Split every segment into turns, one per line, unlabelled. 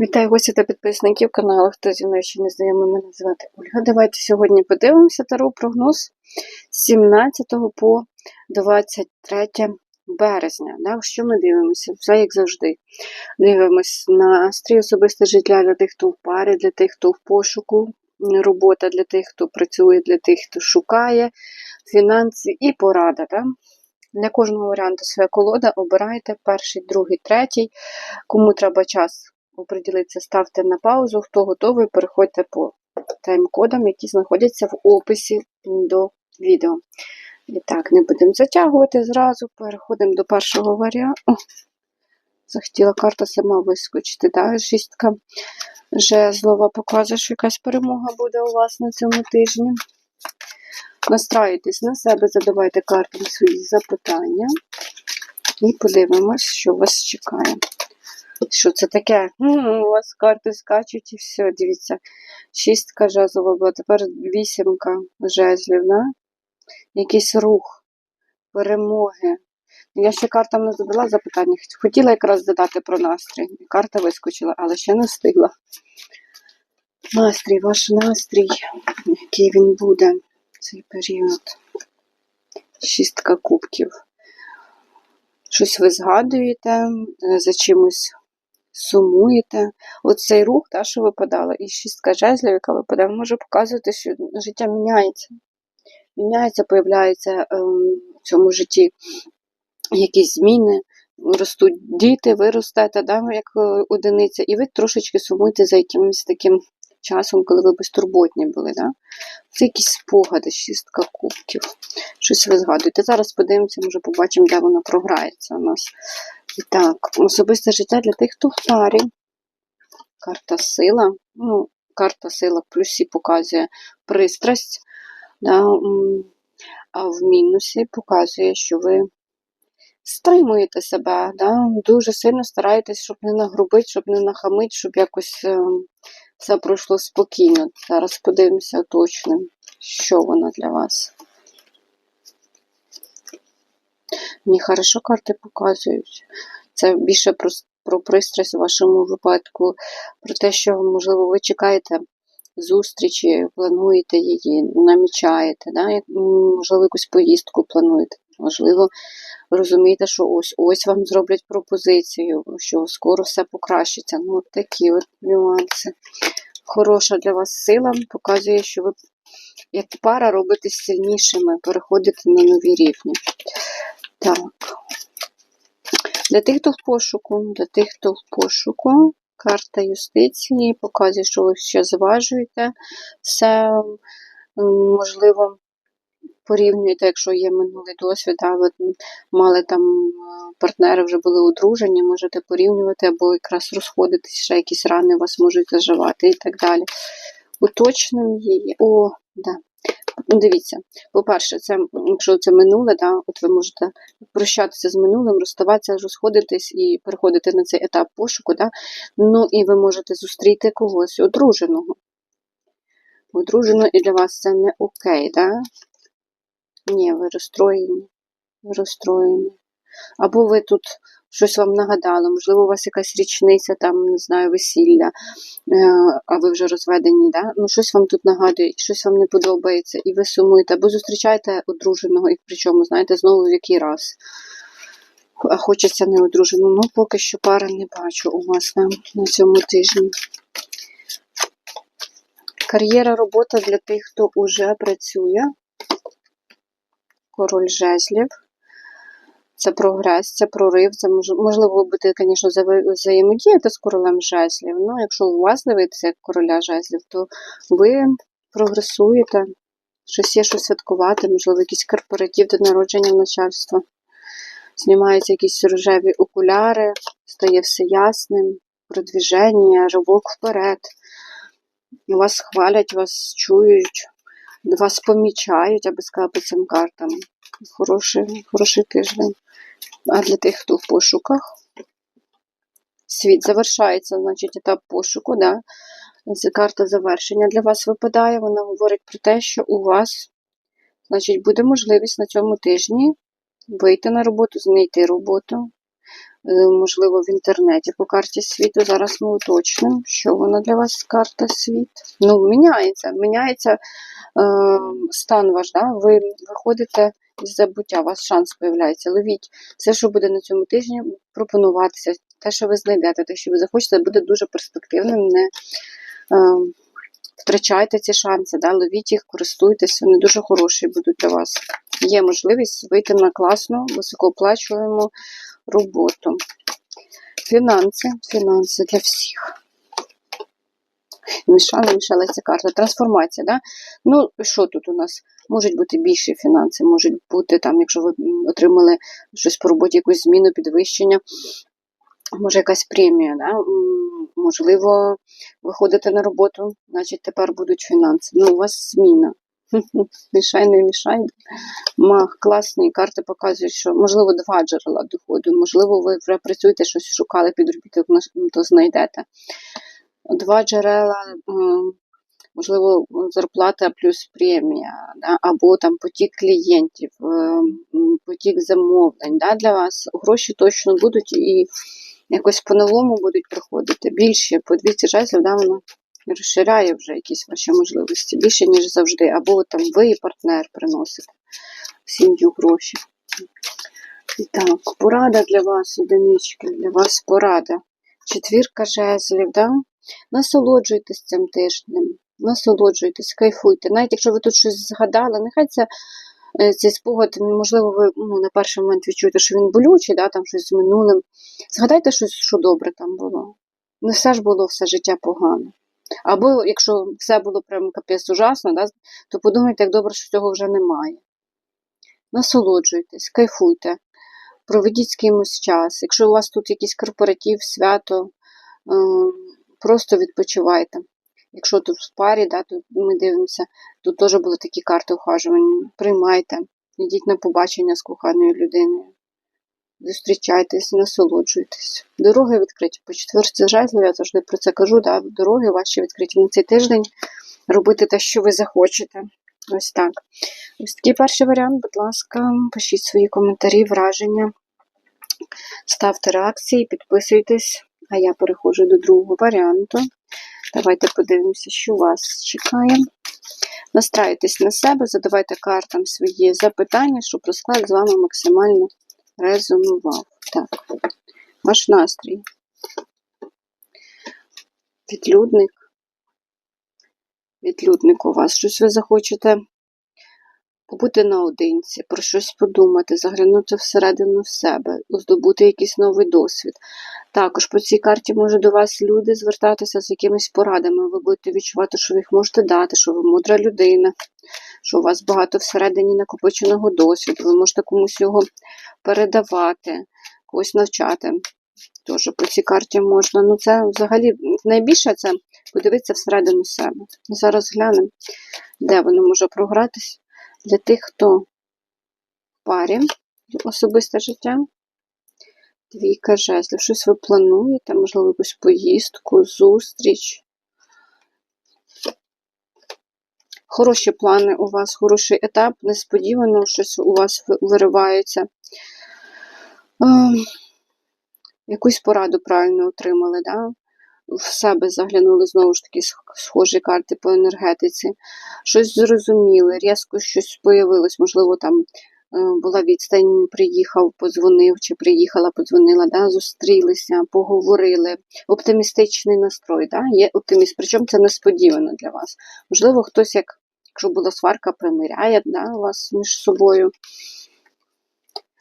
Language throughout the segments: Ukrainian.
Вітаю гості та підписників каналу. Хто зі мною ще не знайомий, мене звати Ольга. Давайте сьогодні подивимося таро прогноз з 17 по 23 березня. Да? Що ми дивимося? Все як завжди. Дивимось настрій, особисте життя для тих, хто в парі, для тих, хто в пошуку, робота для тих, хто працює, для тих, хто шукає, фінанси і порада. Да? Для кожного варіанту своя колода обирайте перший, другий, третій. Кому треба час оприділитися, ставте на паузу. Хто готовий, переходьте по тайм-кодам, які знаходяться в описі до відео. І так, не будемо затягувати зразу. Переходимо до першого варіанту. Захотіла карта сама вискочити. Да? Шістка жезлова показує, що якась перемога буде у вас на цьому тижні. Настраюйтесь на себе, задавайте картам свої запитання. І подивимось, що вас чекає. Що це таке? У вас карти скачуть і все, дивіться. Шістка жезлова була, тепер вісімка жезлів, да? якийсь рух, перемоги. Я ще картам не задала запитання. Хотіла якраз задати про настрій. Карта вискочила, але ще не встигла. Настрій, ваш настрій, який він буде цей період. Шістка кубків. Щось ви згадуєте, за чимось сумуєте. Оцей рух, та, що випадала, і шістка жезлів, яка випадає, може показувати, що життя міняється. Міняється, появляється ем, в цьому житті якісь зміни, ростуть діти, ви ростете, да, як е, одиниця, і ви трошечки сумуєте за якимось таким часом, коли ви безтурботні були. Да? Це якісь спогади, шістка кубків. Щось ви згадуєте. Зараз подивимося, може побачимо, де воно програється у нас. І так, особисте життя для тих, хто в парі. Карта сила. Ну, карта сила в плюсі показує пристрасть. Да, а в мінусі показує, що ви стримуєте себе, да, дуже сильно стараєтесь, щоб не нагрубити, щоб не нахамити, щоб якось е, все пройшло спокійно. Зараз подивимося точно, що воно для вас. Мені хорошо карти показують. Це більше про, про пристрасть у вашому випадку, про те, що, можливо, ви чекаєте зустрічі, плануєте її, намічаєте, да? можливо, якусь поїздку плануєте. Можливо, розумієте, що ось ось вам зроблять пропозицію, що скоро все покращиться. Ну, от такі от нюанси. Хороша для вас сила показує, що ви як пара робитесь сильнішими, переходите на нові рівні. Так. Для тих, хто в пошуку, для тих, хто в пошуку, карта юстиції показує, що ви ще зважуєте все, можливо, порівнюєте, якщо є минулий досвід, а ви мали там е, партнери, вже були одружені, можете порівнювати або якраз розходитись, ще якісь рани у вас можуть заживати і так далі. Уточним її. О, да. Ну, Дивіться, по-перше, це, якщо це минуле, да, от ви можете прощатися з минулим, розставатися, розходитись і переходити на цей етап пошуку. Да? Ну і ви можете зустріти когось одруженого. Одружено і для вас це не окей, да? Ні, ви розстроєні. Розстроєні. Або ви тут щось вам нагадали, можливо, у вас якась річниця, там, не знаю, весілля, е, а ви вже розведені, да? ну щось вам тут нагадує, щось вам не подобається, і ви сумуєте, або зустрічаєте одруженого, і причому, знаєте, знову в який раз. А хочеться не одруженого. Ну, поки що пари не бачу у вас на, на цьому тижні. Кар'єра, робота для тих, хто уже працює. Король жезлів. Це прогрес, це прорив, це мож- можливо, ви будете, звісно, взаємодіяти з королем жезлів. Ну, якщо у вас дивитися як короля жезлів, то ви прогресуєте, щось є, що святкувати, можливо, якийсь корпоратив до народження начальства. Знімаються якісь рожеві окуляри, стає все ясним, продвіження, ривок вперед. Вас хвалять, вас чують, вас помічають, я би цим картам. Хороший, хороший тиждень. А для тих, хто в пошуках, світ завершається, значить, етап пошуку, да? Це карта завершення для вас випадає. Вона говорить про те, що у вас, значить, буде можливість на цьому тижні вийти на роботу, знайти роботу, можливо, в інтернеті по карті світу. Зараз ми уточнимо, що вона для вас карта світ. Ну, міняється, міняється е, стан ваш, да? ви виходите із забуття, у вас шанс з'являється. Ловіть все, що буде на цьому тижні, пропонуватися, те, що ви знайдете, те, що ви захочете, буде дуже перспективним. Не е, втрачайте ці шанси, да? ловіть їх, користуйтесь, вони дуже хороші будуть для вас. Є можливість вийти на класну, високооплачуємо роботу. Фінанси, фінанси для всіх. Мішала, мішала ця карта. Трансформація, да? Ну, що тут у нас? Можуть бути більші фінанси, можуть бути там, якщо ви отримали щось по роботі, якусь зміну, підвищення, може якась премія, да? Можливо, виходите на роботу, значить тепер будуть фінанси. Ну, у вас зміна. Мішай, не мішай. Мах, класні карти показують, що можливо два джерела доходу, можливо, ви вже працюєте, щось шукали підробіток, то знайдете. Два джерела, можливо, зарплата плюс премія, да? або там потік клієнтів, е, потік замовлень. Да? Для вас гроші точно будуть і якось по-новому будуть приходити. Більше по 200 жезлів, да, воно розширяє вже якісь ваші можливості, більше, ніж завжди. Або там ви і партнер приносите в сім'ю гроші. І так, порада для вас, одинички, для вас порада. Четвірка жезлів, да? Насолоджуйтесь цим тижнем, насолоджуйтесь, кайфуйте. Навіть якщо ви тут щось згадали, нехай це е, цей спогад, можливо, ви ну, на перший момент відчуєте, що він болючий, да, там щось з минулим. Згадайте щось, що добре там було. Не все ж було все життя погано. Або якщо все було прям капець ужасно, да, то подумайте, як добре, що цього вже немає. Насолоджуйтесь, кайфуйте, проведіть з кимось час. Якщо у вас тут якийсь корпоратив, свято, ем, просто відпочивайте. Якщо тут в парі, да, тут ми дивимося, тут теж були такі карти ухажування. Приймайте, йдіть на побачення з коханою людиною. Зустрічайтесь, насолоджуйтесь. Дороги відкриті. По четверті жезлів, я завжди про це кажу, да, дороги ваші відкриті на цей тиждень. Робити те, що ви захочете. Ось так. Ось такий перший варіант, будь ласка, пишіть свої коментарі, враження, ставте реакції, підписуйтесь. А я переходжу до другого варіанту. Давайте подивимося, що вас чекає. Настраюйтесь на себе, задавайте картам свої запитання, щоб розклад з вами максимально резонував. Так, ваш настрій. Відлюдник. Відлюдник у вас. Щось ви захочете побути наодинці, про щось подумати, заглянути всередину себе, здобути якийсь новий досвід. Також по цій карті може до вас люди звертатися з якимись порадами. Ви будете відчувати, що ви їх можете дати, що ви мудра людина, що у вас багато всередині накопиченого досвіду, ви можете комусь його передавати, когось навчати. Теж по цій карті можна. Ну, це взагалі найбільше це подивитися всередину себе. Зараз глянемо, де воно може програтись для тих, хто в парі особисте життя. Двійка жезлів. Щось ви плануєте, можливо, якусь поїздку, зустріч. Хороші плани у вас, хороший етап, несподівано щось у вас виривається. Ем, якусь пораду правильно отримали, да? В себе заглянули знову ж таки схожі карти по енергетиці. Щось зрозуміли, різко щось появилось, можливо, там е, була відстань, приїхав, подзвонив, чи приїхала, подзвонила, да? зустрілися, поговорили. Оптимістичний настрой, да? є оптиміст, причому це несподівано для вас. Можливо, хтось, як, якщо була сварка, примиряє да, вас між собою.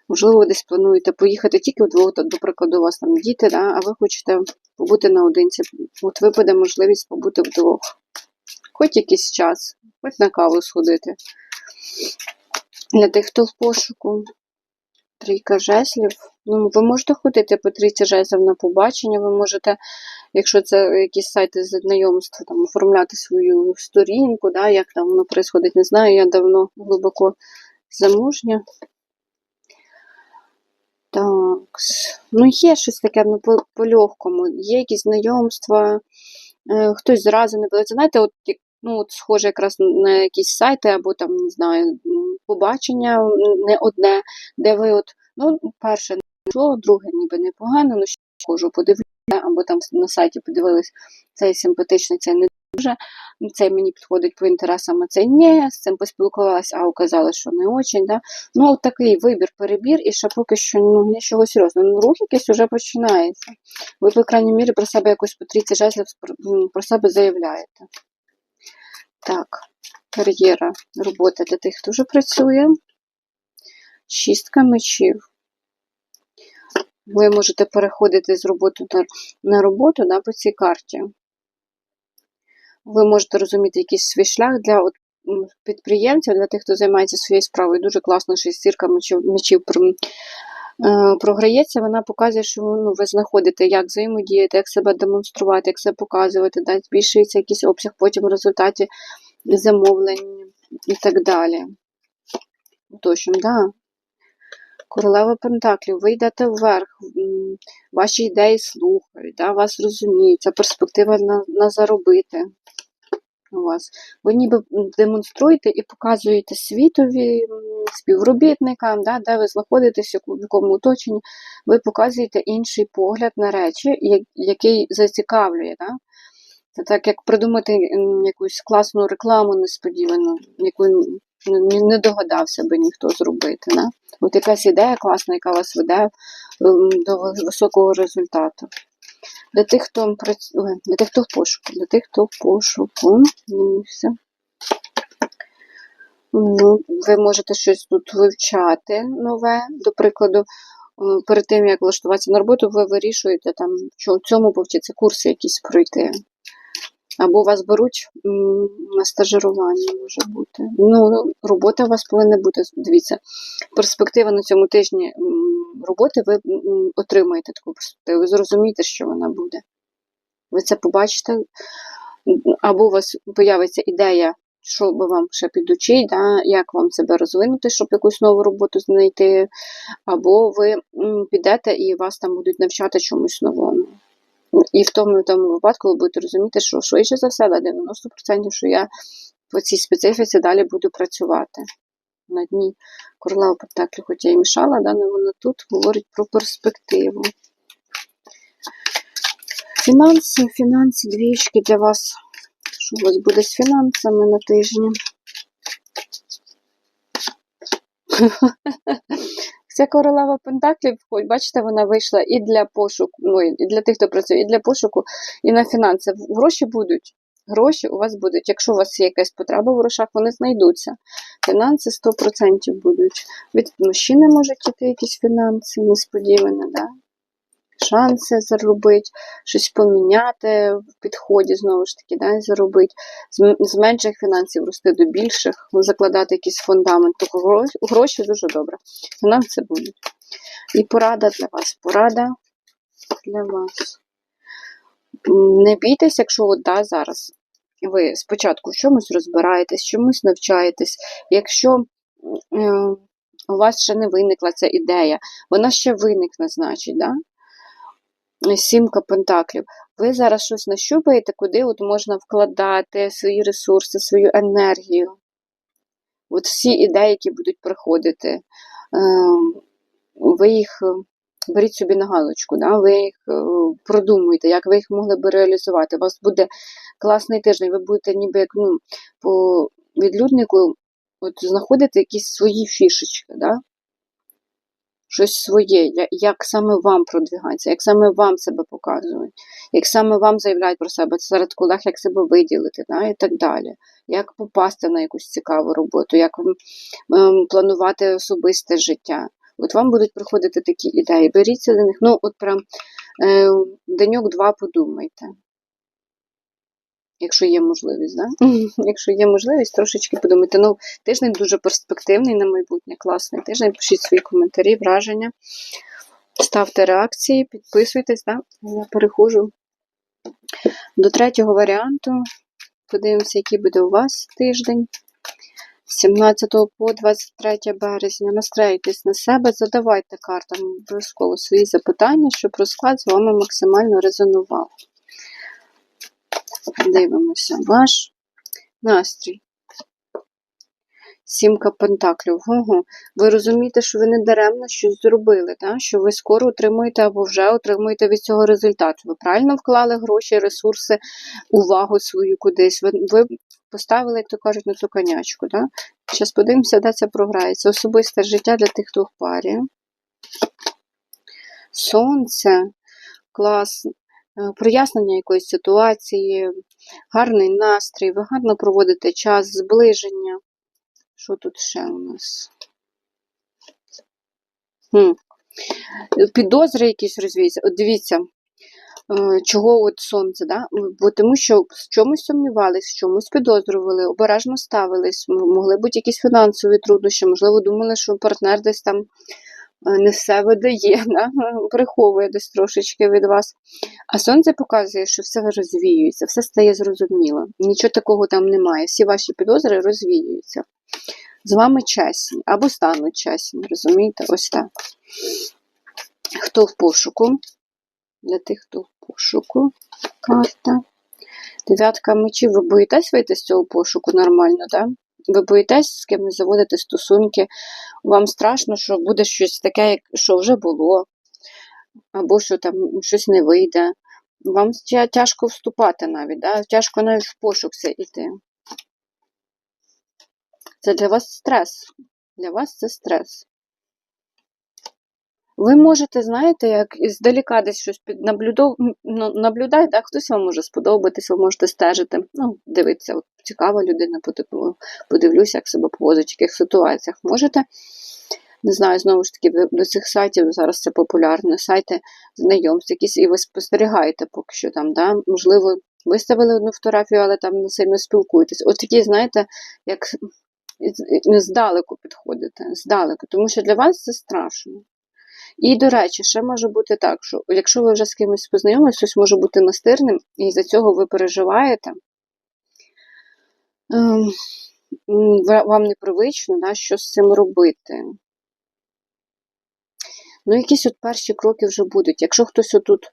Можливо, ви десь плануєте поїхати тільки вдвох, до прикладу, у вас там діти, да, а ви хочете побути наодинці. От випаде можливість побути вдвох. Хоч якийсь час, хоч на каву сходити. Для тих, хто в пошуку. Трійка жезлів. Ну, ви можете ходити по трійці жезлів на побачення, ви можете, якщо це якісь сайти з знайомства, там, оформляти свою сторінку, да, як там воно відбувається, не знаю, я давно глибоко замужня. Так, ну є щось таке, ну, по- по-легкому. Є якісь знайомства, е, хтось зразу не буде. Знаєте, от, ну, от схоже якраз на якісь сайти або там, не знаю, побачення не одне, де ви от, ну, перше, що, друге ніби непогано, ну ще кожу подивлюся, або там на сайті подивились, цей симпатичний, цей не дуже, цей мені підходить по інтересам, а цей ні, з цим поспілкувалася, а оказалось, що не очень. Да? Ну, от такий вибір, перебір, і ще поки що ну, нічого серйозного. Ну, рух якийсь вже починається. Ви, по крайній мірі, про себе якось по трійці жезлів про- себе заявляєте. Так, кар'єра, робота для тих, хто вже працює. Шістка мечів. Ви можете переходити з роботи на роботу да, по цій карті. Ви можете розуміти якийсь свій шлях для от, підприємців, для тих, хто займається своєю справою. Дуже класно, що зірка мечів, мечів е, програється. Вона показує, що ну, ви знаходите, як взаємодіяти, як себе демонструвати, як себе показувати, да, збільшується якийсь обсяг потім в результаті замовлень і так далі. Точно, да. Королева Пентаклів, ви йдете вверх, ваші ідеї слухають, да, вас розуміють, це перспектива на, на заробити у вас. Ви ніби демонструєте і показуєте світові співробітникам, да, де ви знаходитесь, в якому оточенні, ви показуєте інший погляд на речі, який зацікавлює. Да? Це так, як придумати якусь класну рекламу несподівану, яку не догадався би ніхто зробити. Да? От якась ідея класна, яка вас веде до високого результату. Для тих, хто працює, для тих, хто в пошуку, для тих, хто в пошуку. Дивимося. Ну, ви можете щось тут вивчати нове, до прикладу, е, перед тим, як влаштуватися на роботу, ви вирішуєте там, що цьому повчитися, курси якісь пройти. Або вас беруть на стажирування, може бути. Ну, робота у вас повинна бути. Дивіться, перспектива на цьому тижні роботи, ви отримаєте таку перспективу, ви зрозумієте, що вона буде. Ви це побачите, або у вас появиться ідея, що би вам ще підучить, да, як вам себе розвинути, щоб якусь нову роботу знайти, або ви підете і вас там будуть навчати чомусь новому. І в тому, і в тому випадку ви будете розуміти, що швидше за все, да, 90%, що я по цій специфіці далі буду працювати. На дні королева Пентаклі, хоч я і мішала, да, вона тут говорить про перспективу. Фінанси, фінанси, двічки для вас. Що у вас буде з фінансами на тижні? Ця королева Пентаклів, бачите, вона вийшла і для пошуку, ну і для тих, хто працює, і для пошуку, і на фінанси. Гроші будуть. Гроші у вас будуть. Якщо у вас є якась потреба в грошах, вони знайдуться. Фінанси 100% будуть. Від мужчини можуть іти якісь фінанси, несподівано, да? шанси заробити, щось поміняти в підході, знову ж таки, да, заробити, з, менших фінансів рости до більших, ну, закладати якийсь фундамент. Тобто гроші дуже добре. Фінанси будуть. І порада для вас. Порада для вас. Не бійтесь, якщо от, да, зараз ви спочатку в чомусь розбираєтесь, чомусь навчаєтесь. Якщо у вас ще не виникла ця ідея, вона ще виникне, значить, да? Сімка пентаклів. Ви зараз щось нащупаєте, куди от можна вкладати свої ресурси, свою енергію. От всі ідеї, які будуть приходити, е, ви їх беріть собі на галочку, да? ви їх е, продумуєте, як ви їх могли би реалізувати. У вас буде класний тиждень, ви будете ніби як ну, по відлюднику от, знаходити якісь свої фішечки. Да? щось своє, як саме вам продвигається, як саме вам себе показують, як саме вам заявляють про себе серед колег, як себе виділити, да, і так далі. Як попасти на якусь цікаву роботу, як ем, планувати особисте життя. От вам будуть приходити такі ідеї. Беріться до них. Ну, от прям е, деньок-два подумайте. Якщо є можливість, да? Якщо є можливість, трошечки подумайте. Ну, тиждень дуже перспективний на майбутнє, класний тиждень. Пишіть свої коментарі, враження, ставте реакції, підписуйтесь, да? Я переходжу до третього варіанту. Подивимося, який буде у вас тиждень. З 17 по 23 березня. Настройтесь на себе, задавайте картам обов'язково свої запитання, щоб розклад з вами максимально резонував. Дивимося ваш настрій. Сімка пентаклів. Ого. Ви розумієте, що ви не даремно щось зробили, так? що ви скоро отримуєте або вже отримуєте від цього результат. Ви правильно вклали гроші, ресурси, увагу свою кудись. Ви, ви поставили, як то кажуть, на цю конячку. Так? Зараз подивимося, де це програється. Особисте життя для тих, хто в парі. Сонце, клас, е, прояснення якоїсь ситуації, гарний настрій, ви гарно проводите час, зближення. Що тут ще у нас? Хм. Підозри якісь розвіються. От дивіться, чого от сонце, да? Бо тому що в чомусь сумнівались, в чомусь підозрювали, обережно ставились, могли бути якісь фінансові труднощі, можливо, думали, що партнер десь там е, не все видає, да? приховує десь трошечки від вас. А сонце показує, що все розвіюється, все стає зрозуміло. Нічого такого там немає. Всі ваші підозри розвіюються. З вами чесні або стануть чесні, розумієте? Ось так. Хто в пошуку? Для тих, хто в пошуку. Карта. Дев'ятка мечів. Ви боїтесь вийти з цього пошуку нормально, так? Да? Ви боїтесь з кимось заводити стосунки. Вам страшно, що буде щось таке, що вже було, або що там щось не вийде. Вам тяжко вступати навіть, да? тяжко навіть в пошук це йти. Це для вас стрес. Для вас це стрес. Ви можете, знаєте, як здалека десь щось під наблюдов... ну, наблюдати, да? хтось вам може сподобатись, ви можете стежити. Ну, дивитися, от, цікава людина, подивлюся, як себе поводить, в яких ситуаціях. Можете, не знаю, знову ж таки, до цих сайтів, зараз це популярно, сайти знайомств якісь, і ви спостерігаєте поки що там, да? можливо, виставили одну фотографію, але там не сильно спілкуєтесь. От такі, знаєте, як здалеку підходите, здалеку, тому що для вас це страшно. І, до речі, ще може бути так, що якщо ви вже з кимось познайомились, хтось може бути настирним, і за цього ви переживаєте, ем, вам непривично, да, що з цим робити. Ну, якісь от перші кроки вже будуть. Якщо хтось отут е,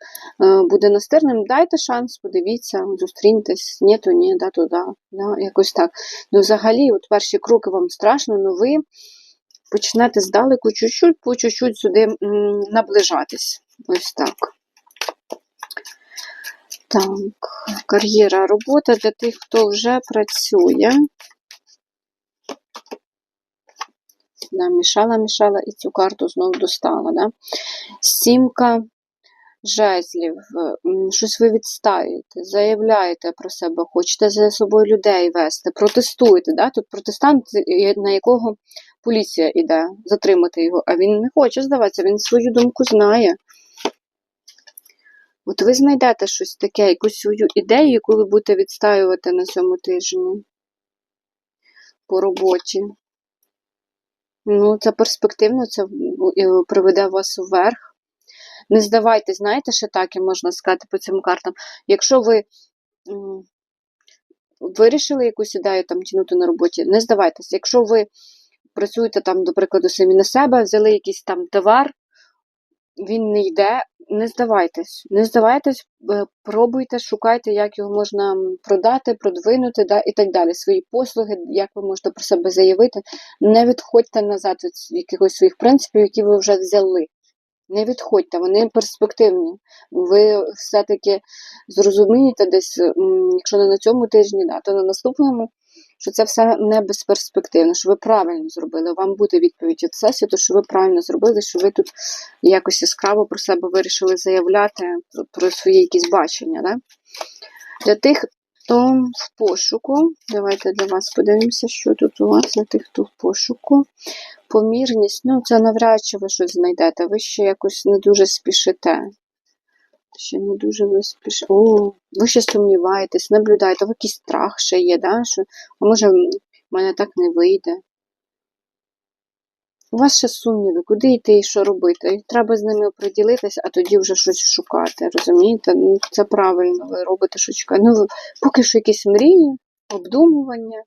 буде настирним, дайте шанс, подивіться, зустріньтесь, ні, то ні, да, то да, да, якось так. Ну, взагалі, от перші кроки вам страшно, але ви почнете здалеку чуть-чуть, по чуть-чуть сюди наближатись. Ось так. Так, кар'єра, робота для тих, хто вже працює. Да, мішала, мішала і цю карту знову достала. Да? Сімка жезлів, щось ви відстаєте, заявляєте про себе, хочете за собою людей вести, протестуєте. Да? Тут протестант, е, на якого поліція йде затримати його, а він не хоче здаватися, він свою думку знає. От ви знайдете щось таке, якусь свою ідею, яку ви будете відстаювати на цьому тижні по роботі. Ну, це перспективно, це ну, приведе вас вверх. Не здавайтесь, знаєте, ще так і можна сказати по цим картам. Якщо ви вирішили якусь ідею там тягнути на роботі, не здавайтесь. Якщо ви працюєте там, до прикладу, самі на себе, взяли якийсь там товар, він не йде, не здавайтесь. Не здавайтесь, е, пробуйте, шукайте, як його можна продати, продвинути да, і так далі. Свої послуги, як ви можете про себе заявити. Не відходьте назад від якихось своїх принципів, які ви вже взяли. Не відходьте, вони перспективні. Ви все-таки зрозумієте десь, якщо не на цьому тижні, да, то на наступному, що це все не безперспективно, що ви правильно зробили. Вам буде відповідь від сесії, то що ви правильно зробили, що ви тут якось яскраво про себе вирішили заявляти про, свої якісь бачення. Да? Для тих, хто в пошуку, давайте для вас подивимося, що тут у вас, для тих, хто в пошуку. Помірність, ну це навряд чи ви щось знайдете. Ви ще якось не дуже спішите. Ще не дуже ви спішите. О, ви ще сумніваєтесь, наблюдаєте, вас якийсь страх ще є, да? що а може в мене так не вийде. У вас ще сумніви, куди йти і що робити. Треба з ними оприділитись, а тоді вже щось шукати. Розумієте? Ну, це правильно, ви робите що чекаєте. Ну, поки що якісь мрії, обдумування,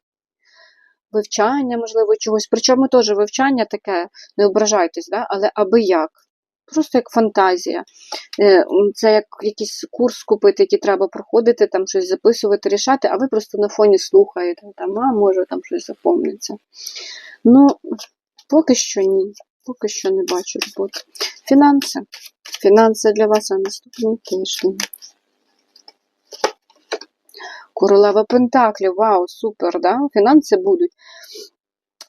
вивчання, можливо, чогось. Причому теж вивчання таке, не ображайтесь, да? але аби як. Просто як фантазія. Е, Це як якийсь курс купити, який треба проходити, там щось записувати, рішати, а ви просто на фоні слухаєте, там, а може там щось запомниться. Ну, поки що ні. Поки що не бачу роботи. Фінанси. Фінанси для вас на наступний тиждень. Королева Пентаклів, вау, супер, да? Фінанси будуть.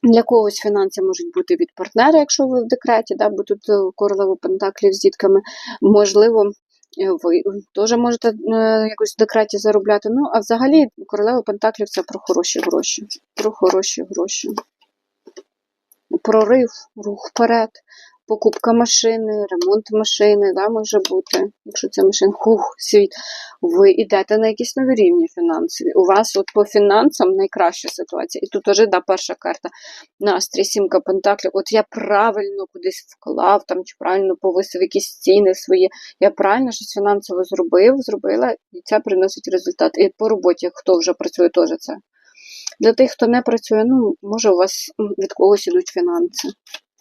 Для когось фінанси можуть бути від партнера, якщо ви в декреті, да? бо тут е, королева Пентаклів з дітками. Можливо, е, ви теж можете е, якось в декреті заробляти. Ну, а взагалі королева Пентаклів це про хороші гроші. Про хороші гроші. Прорив, рух вперед, покупка машини, ремонт машини, да, може бути, якщо це машина, хух, світ. Ви йдете на якісь нові рівні фінансові. У вас от по фінансам найкраща ситуація. І тут теж да, перша карта. Настрій, сімка пентаклів. От я правильно кудись вклав, там, чи правильно повисив якісь ціни свої. Я правильно щось фінансово зробив, зробила, і це приносить результат. І по роботі, хто вже працює, теж це. Для тих, хто не працює, ну, може, у вас від когось ідуть фінанси,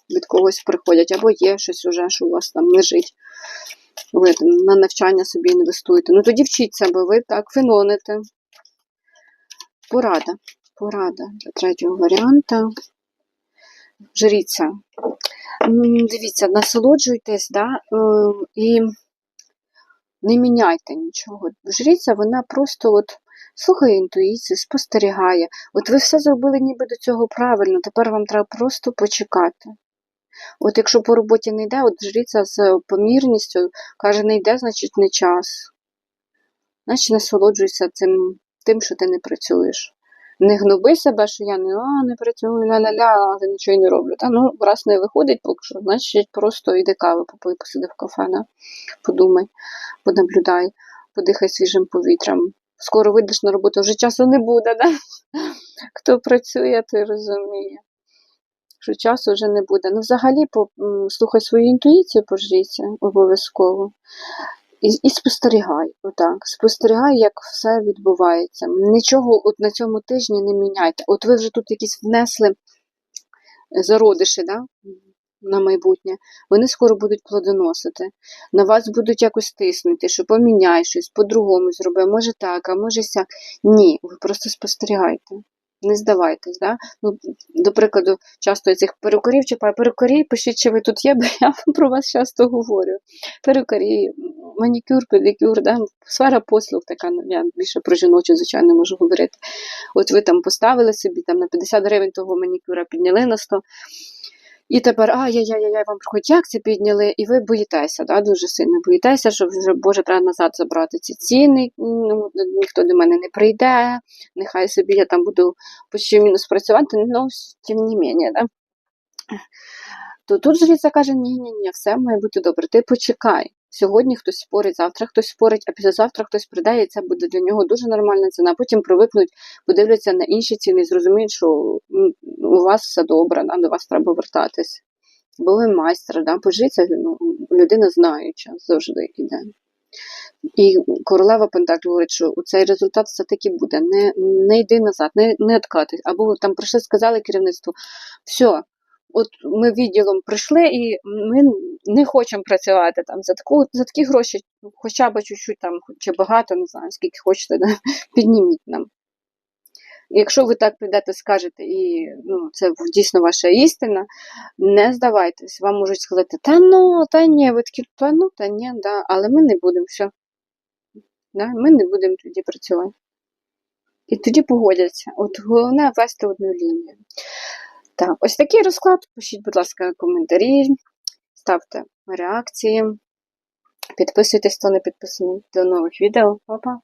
від когось приходять, або є щось уже, що у вас там лежить. Ви там на навчання собі інвестуєте. Ну тоді вчіться, бо ви так феноните. Порада. Порада для третього варіанта. Жріться. Дивіться, насолоджуйтесь, да, е, і не міняйте нічого. Жріця, вона просто от слухає інтуїцію, спостерігає. От ви все зробили ніби до цього правильно, тепер вам треба просто почекати. От якщо по роботі не йде, от жріця з помірністю каже, не йде, значить не час. Значить насолоджуйся цим, тим, що ти не працюєш. Не гноби себе, що я не, а, не працюю, ля-ля-ля, але нічого не роблю. Та, ну, раз не виходить поки що, значить просто йди кави попий, посиди в кафе, да? подумай, понаблюдай, подихай свіжим повітрям. Скоро вийдеш на роботу, вже часу не буде, да? Хто працює, той розуміє що часу вже не буде. Ну, взагалі, слухай свою інтуїцію, пожріться обов'язково. І, і спостерігай, отак. Спостерігай, як все відбувається. Нічого от на цьому тижні не міняйте. От ви вже тут якісь внесли зародиші, да? на майбутнє, вони скоро будуть плодоносити. На вас будуть якось тиснути, що поміняй щось, по-другому зроби, може так, а може сяк. Ні, ви просто спостерігайте. Не здавайтесь, да? ну, до прикладу, часто я цих перукарів чіпаю. Перукарі, пишіть, чи ви тут є, бо я про вас часто говорю. Перукарі, манікюр, педикюр, да? сфера послуг така, ну, я більше про жіночу, звичайно, можу говорити. От ви там поставили собі там, на 50 гривень того манікюра підняли на 100. І тепер, ай-яй-яй, вам приходять, як це підняли, і ви боїтеся, да, дуже сильно боїтеся, що вже, Боже, треба назад забрати ці ціни, ну, ніхто до мене не прийде, нехай собі я там буду почти мінус працювати, ну, тим не менше, да. То тут жріця каже, ні-ні-ні, все має бути добре, ти почекай. Сьогодні хтось спорить, завтра хтось спорить, а післязавтра хтось придає, і це буде для нього дуже нормальна ціна. Потім привикнуть, подивляться на інші ціни і зрозуміють, що у вас все добре, да, до вас треба вертатись. Бо ви майстер, да, пожиться, ну, людина знаюча завжди йде. І королева Пентаклів говорить, що цей результат все-таки буде. Не, не йди назад, не, не откатись. Або там прийшли, сказали керівництву, все, от ми відділом прийшли і ми не хочемо працювати там за таку за такі гроші, хоча б чуть-чуть там, чи багато, не знаю, скільки хочете, да, підніміть нам. Якщо ви так прийдете, скажете, і ну, це дійсно ваша істина, не здавайтесь, вам можуть сказати, та ну, та ні, ви такі, та ну, та ні, да, але ми не будемо, все. Да, ми не будемо тоді працювати. І тоді погодяться. От головне вести одну лінію. Так, ось такий розклад. Пишіть, будь ласка, коментарі, ставте реакції, підписуйтесь, хто не підписаний. До нових відео. Па-па!